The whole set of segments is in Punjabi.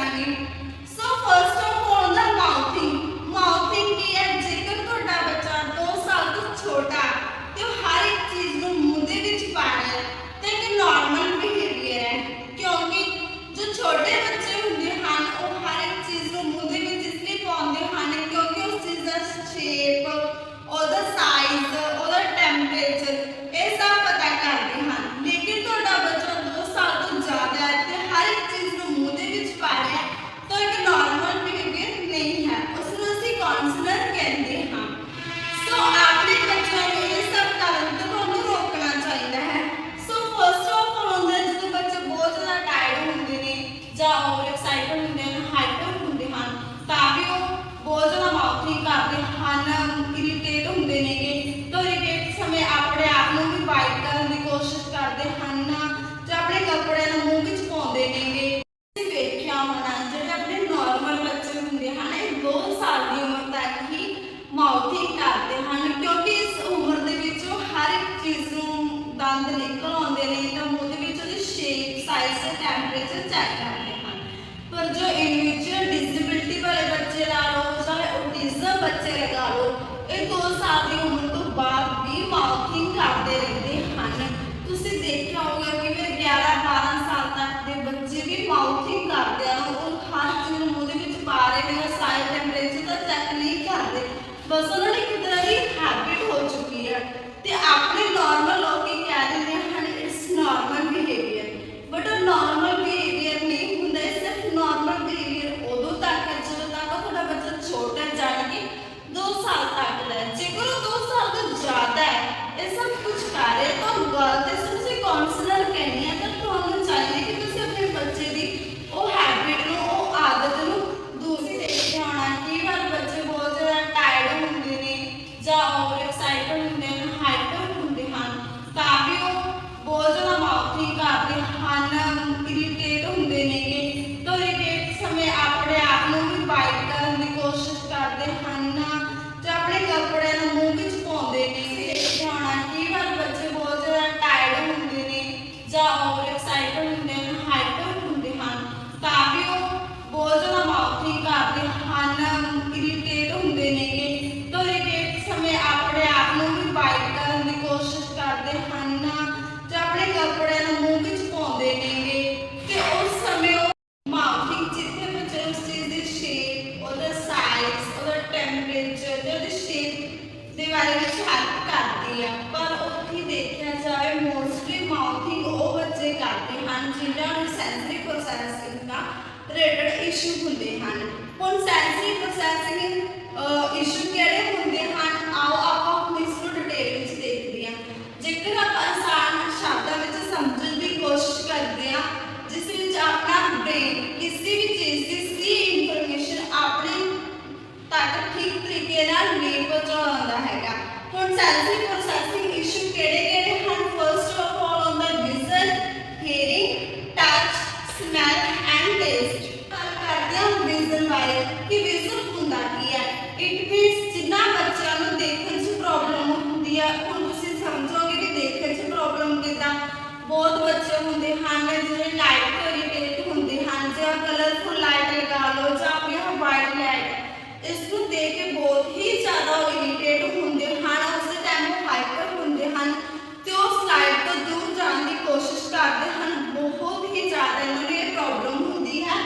sair. basının ਦੇ ਹੈਲਪ ਕਰਦੀ ਆ, ਪਰ ਉੱਥੇ ਦੇਖਿਆ ਜਾਵੇ ਮੋਸਟਲੀ ਮਾਊਥਿੰਗ ਉਹ ਬੱਚੇ ਕਰਦੇ ਹਨ, ਜਿਨ੍ਹਾਂ ਨੂੰ ਸੈਂਸਰੀ ਪ੍ਰੋਸੈਸਿੰਗ ਦਾ ਰਿਲੇਟਡ ਇਸ਼ੂ ਹੁੰਦੇ ਹਨ। ਹੁਣ ਸੈਂਸਰੀ ਪ੍ਰੋਸੈਸਿੰਗ ਇਸ਼ੂ ਕਿਹੜੇ ਹੁੰਦੇ ਹਨ? ਆਓ ਜ਼ਿਆਦਾ ਇਰੀਟੇਟ ਹੁੰਦੇ ਹਨ, ਉਸ ਟਾਈਮ ਉਹ ਹਾਈਪਰ ਹੁੰਦੇ ਹਨ ਤੇ ਉਹ ਸਲਾਈਡ ਤੋਂ ਦੂਰ ਜਾਣ ਦੀ ਕੋਸ਼ਿਸ਼ ਕਰਦੇ ਹਨ, ਬਹੁਤ ਹੀ ਜ਼ਿਆਦਾ ਇਹਨਾਂ ਨੂੰ ਪ੍ਰੋਬਲਮ ਹੁੰਦੀ ਹੈ।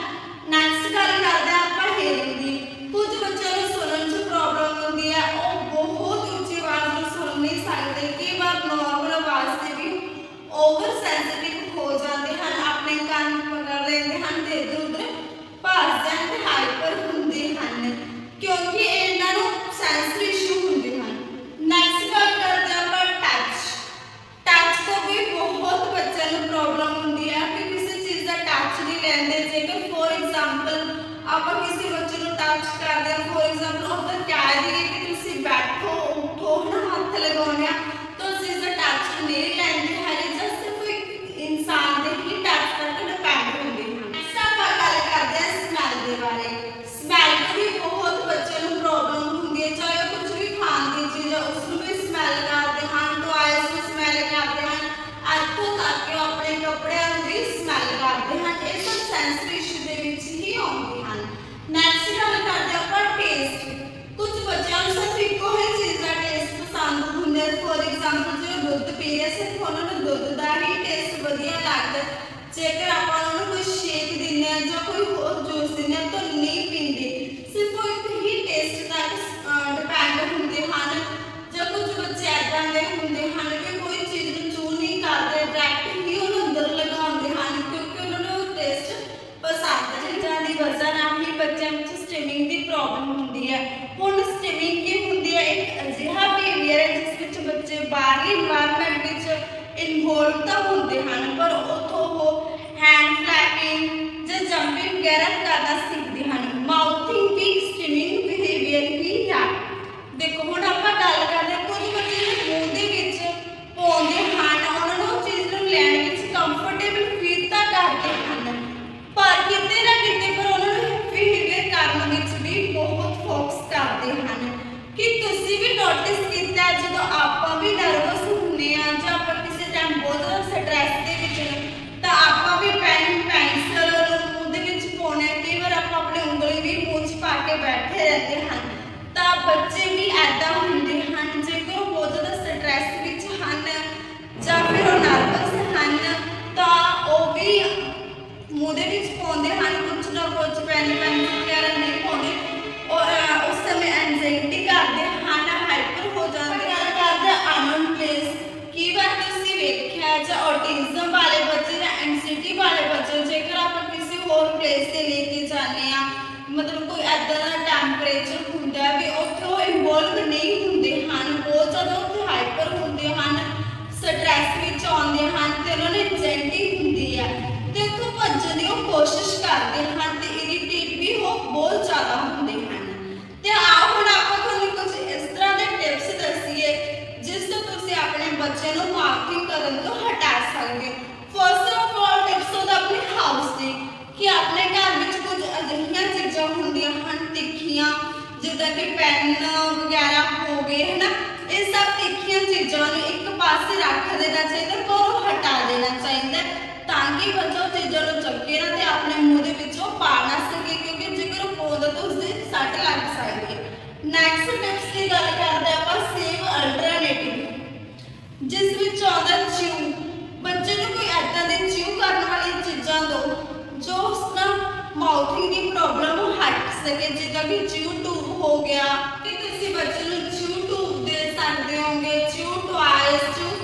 ਨੈਕਸਟ ਗੱਲ ਕਰਦੇ ਹਾਂ ਆਪਾਂ hearing ਦੀ। ਕੁਝ ਬੱਚਿਆਂ ਨੂੰ ਸੁਣਨ 'ਚ ਪ੍ਰੋਬਲਮ ਹੁੰਦੀ ਹੈ। ਉਹ ਬਹੁਤ ਉੱਚੀ ਆਵਾਜ਼ ਨਾਲ ਸੁਣ ਨਹੀਂ ਸਕਦੇ। ਕਈ ਵਾਰ ਨਾਰਮਲ ਆਵਾਜ਼ ਤੇ ਵੀ ਓਵਰ ਸੈਂਸਿਟਿਵ ਹੋ ਜਾਂਦੇ ਹਨ, ਆਪਣੇ ਕੰਨ ਪਕੜ ਲੈਂਦੇ ਟੱਚ ਕਰਦੇ ਹਾਂ ਫੋਰ ਐਗਜ਼ਾਮਪਲ ਉਹਦਾ ਕਹਿ ਦਈਏ ਕਿ ਤੁਸੀਂ ਬੈਠੋ ਉਠੋ ਨਾ ਹੱਥ ਲਗਾਉਣੇ ਆ ਤਾਂ ਉਸ ਚੀਜ਼ ਦਾ ਟੱਚ ਨਹੀਂ ਲੈਂਦੇ ਹੈਗੇ ਜਸਟ ਸਿਰਫ ਇੱਕ ਇਨਸਾਨ ਦੇ ਹੀ ਟੱਚ ਤੱਕ ਡਿਪੈਂਡ ਹੁੰਦੇ ਹਨ ਨੈਕਸਟ ਆਪਾਂ ਗੱਲ ਕਰਦੇ ਹਾਂ ਸਮੈਲ ਦੇ ਬਾਰੇ ਸਮੈਲ ਤੋਂ ਵੀ ਬਹੁਤ ਬੱਚਿਆਂ ਨੂੰ ਪ੍ਰੋਬਲਮ ਹੁੰਦੀ ਹੈ ਚਾਹੇ ਉਹ ਕੁਝ ਵਿੱਚ ਤਾਂ ਹੁੰਦੇ ਹਨ, ਪਰ ਉੱਥੋਂ ਉਹ ਹੈਂਡ ਫਲੈਪਿੰਗ ਜਾਂ ਜੰਪਿੰਗ ਵਗੈਰਾ ਕਰਨਾ ਸਿੱਖਦੇ ਹਨ। ਮਾਊਥਿੰਗ ਵੀ ਸਟ੍ਰੀਮਿੰਗ ਬਿਹੇਵੀਅਰ ਹੀ ਹੈ ਦੇਖੋ, ਹੁਣ ਆਪਾਂ ਗੱਲ ਕਰਦੇ ਕੁਝ ਬੱਚੇ ਮੂੰਹ ਦੇ ਵਿੱਚ ਪਾਉਂਦੇ ਹਨ, ਉਹਨਾਂ ਨੂੰ ਚੀਜ਼ ਨੂੰ ਲੈਣ ਵਿੱਚ ਕੰਫਰਟੇਬਲ ਫੀਲ ਤਾਂ ਕਰਦੇ ਹਨ, ਪਰ ਕਿਤੇ ਨਾ ਕਿਤੇ ਪਰ ਉਹਨਾਂ ਨੂੰ ਬਿਹੇਵੀਅਰ ਕਰਨ ਵਿੱਚ ਵੀ ਬਹੁਤ ਫੋਕਸ ਕਰਦੇ ਹਨ। ਕਿ ਤੁਸੀਂ ਵੀ ਨੋਟਿਸ ਕੀਤਾ ਜਦੋਂ ਆਪਾਂ ਵੀ ਨਰਵਸ ਹੁੰਦੇ ਆ ਜਾਂ ਆਪਾਂ ਕਿਸੇ ਬਹੁਤ ਜ਼ਿਆਦਾ ਸਟ੍ਰੈਸ ਦੇ ਵਿੱਚ ਮਤਲਬ ਦਾ ਟੈਂਪਰੇਚਰ ਹੁੰਦਾ ਵੀ ਉੱਥੇ ਉਹ ਇਨਵੋਲਵ ਨਹੀਂ ਹੁੰਦੇ ਹਨ ਬਹੁਤ ਜ਼ਿਆਦਾ ਉੱਥੇ ਹਾਈਪਰ ਹੁੰਦੇ ਹਨ ਸਟ੍ਰੈਸ ਵਿੱਚ ਆਉਂਦੇ ਹਨ, ਤੇ ਉਹਨਾਂ ਨੇ ਐਂਜ਼ਾਈਟੀ ਹੁੰਦੀ ਹੈ ਤੇ ਉੱਥੋਂ ਭੱਜਣ ਦੀ ਉਹ ਕੋਸ਼ਿਸ਼ ਕਰਦੇ ਹਨ ਤੇ ਇਰੀਟੇਟ ਵੀ ਉਹ ਬਹੁਤ ਜ਼ਿਆਦਾ ਹੁੰਦੇ ਹਨ ਤੇ ਆਓ ਹੁਣ ਆਪਾਂ ਤੁਹਾਨੂੰ ਕੁਝ ਇਸ ਤਰ੍ਹਾਂ ਦੇ ਟਿਪਸ ਦੱਸੀਏ ਜਿਸ ਤੋਂ ਤੁਸੀਂ ਆਪਣੇ ਬੱਚੇ ਨੂੰ ਮਾਰਕਿੰਗ ਕਰਨ ਤੋਂ ਹਟਾ ਸਕਦੇ ਹੋ ਫਸਟ ਆਫ ਆਲ ਟਿਪਸ ਉਹਦਾ ਆਪਣੇ ਹਾਊਸ ਦੀ ਕਿ ਆਪਣੇ ਘਰ ਵਿੱਚ ਕੁਝ ਅਜਿਹੀਆਂ ਚੀਜ਼ਾਂ ਹੁੰਦੀਆਂ ਹਨ ਤਿੱਖੀਆਂ ਜਿੱਦਾਂ ਕਿ ਪੈਨ ਵਗੈਰਾ ਹੋ ਗਏ, ਹਨਾ? ਇਹ ਸਭ ਤਿੱਖੀਆਂ ਚੀਜ਼ਾਂ ਨੂੰ ਇੱਕ ਪਾਸੇ ਰੱਖ ਦੇਣਾ ਚਾਹੀਦਾ ਕੋਲੋਂ ਹਟਾ ਦੇਣਾ ਚਾਹੀਦਾ, ਤਾਂ ਕਿ ਬੱਚਾ ਚੀਜ਼ਾਂ ਨੂੰ ਚੱਕੇ ਨਾ ਤੇ ਆਪਣੇ ਮੂੰਹ ਦੇ ਵਿੱਚੋਂ ਪਾ ਨਾ ਸਕੇ, ਕਿਉਂਕਿ ਜੇਕਰ ਉਹ ਤਾਂ ਉਸਦੇ ਸੱਟ ਲੱਗ ਸਕਦੀ ਨੈਕਸਟ ਟਿਪਸ ਦੀ ਗੱਲ ਕਰਦੇ ਆਪਾਂ ਸੇਵ ਅਲਟਰਨੇਟਿਵ ਜਿਸ ਵਿੱਚ ਆਉਂਦਾ ਚਿਊ ਬੱਚੇ ਨੂੰ ਕੋਈ ਐਦਾਂ ਦੇ ਚਿਊ ਕਰਨ ਵਾਲੀ ਚੀਜ਼ਾਂ ਦੋ, ਜੋ ਉਸ ਨਾਲ ਮਾਊਥਿੰਗ ਦੀ ਪ੍ਰੋਬਲਮ ਹਟ ਸਕੇ, ਜਿੱਦਾਂ ਕਿ ਚਿਊ ਕਿਹਾ ਕਿ ਤੁਸੀਂ ਬੱਚੇ ਨੂੰ ਚੂ ਟੂਬ ਦੇ ਸਕਦੇ ਹੋਗੇ ਚੂ ਟਵਾਈਸ ਚੂ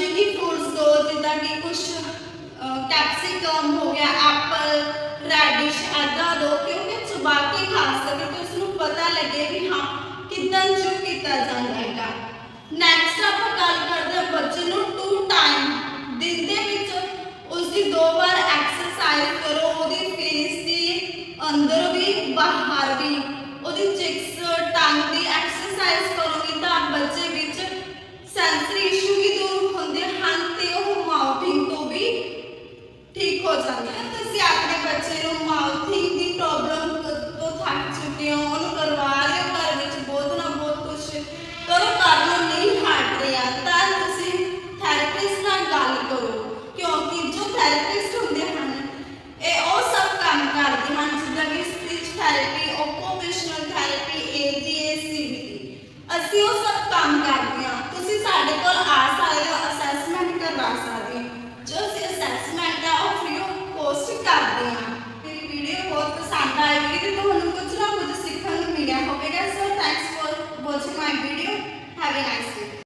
स्विगी फूड्स ਤੋਂ ਜਿੱਦਾਂ ਕਿ ਕੁਝ ਕੈਪਸਿਕਮ ਹੋ ਗਿਆ ਐਪਲ ਰੈਡਿਸ਼ ਆਦਿ ਦੋ ਕਿਉਂਕਿ ਚਬਾ ਕੇ ਖਾ ਸਕੇ ਤੇ ਉਸ ਨੂੰ ਪਤਾ ਲੱਗੇ ਵੀ ਹਾਂ, ਕਿਦਾਂ ਜੋ ਕੀਤਾ ਜਾਂਦਾ ਹੈਗਾ। ਨੈਕਸਟ ਆਪਾਂ ਗੱਲ ਕਰਦੇ ਬੱਚੇ ਨੂੰ ਟੂ ਟਾਈਮ ਦਿਨ ਦੇ ਵਿੱਚ ਉਸ ਦੀ ਦੋ